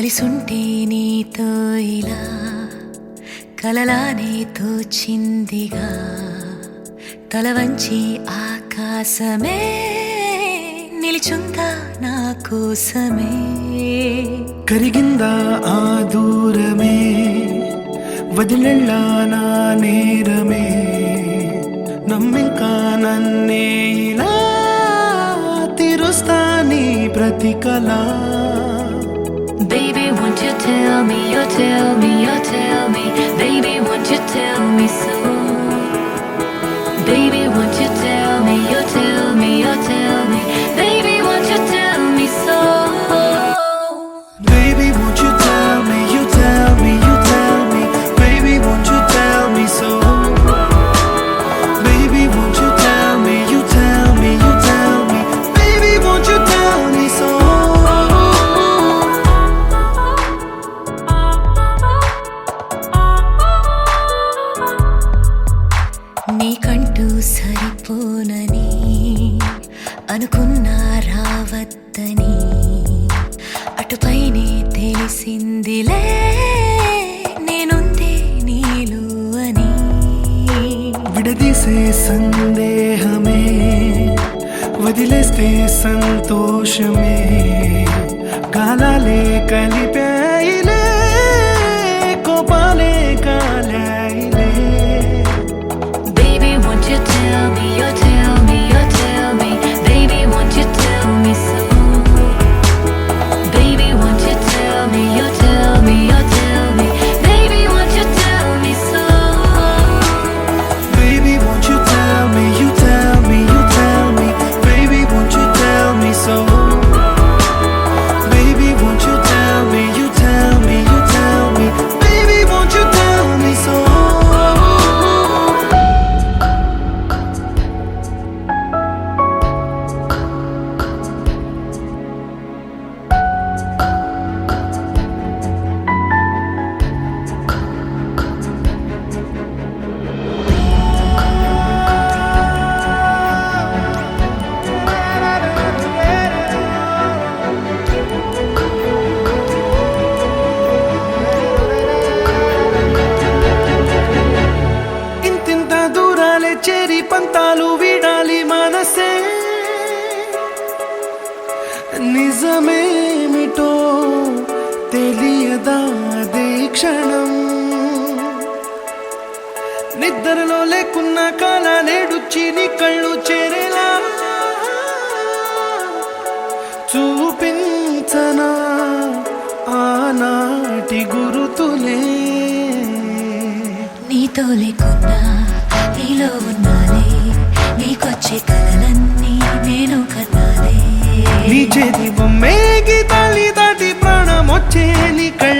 కలిసుంటే నీతో ఇలా కలలానే తోచిందిగా. తల వంచి ఆకాశమే నిలుచుందా నా కోసమే. కరిగిందా ఆ దూరమే వదిలెళ్ళా నా నేరమే. నమ్మింకా నన్నే ఇలా తీరుస్తా నీ ప్రతికలా. tell me, oh tell me, oh tell me, baby, won't you tell me? ఎప్పుడు సరిపోనని అనుకున్నా రావద్దని. అటుపైనే తెలిసిందిలే నేనుంది నీలు అని. విడదీసే సందేహమే వదిలేస్తే సంతోషమే. కాలాలే కలిపే నిజమేమిటో తెలియదా క్షణం? నిద్రలో లేకున్న కాల నేడుచ్చి నీ కళ్ళు చేరేలా? చూపించనా ఆనాటి గురుతులే? నీతో లేకున్నా నీలో ఉన్నాలే నీకొచ్చే కలలన్నీ నేను కన్నా నీ చేతి బొమ్మేకి తల్లి తటి నీ కళ్ళ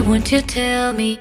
Won't you tell me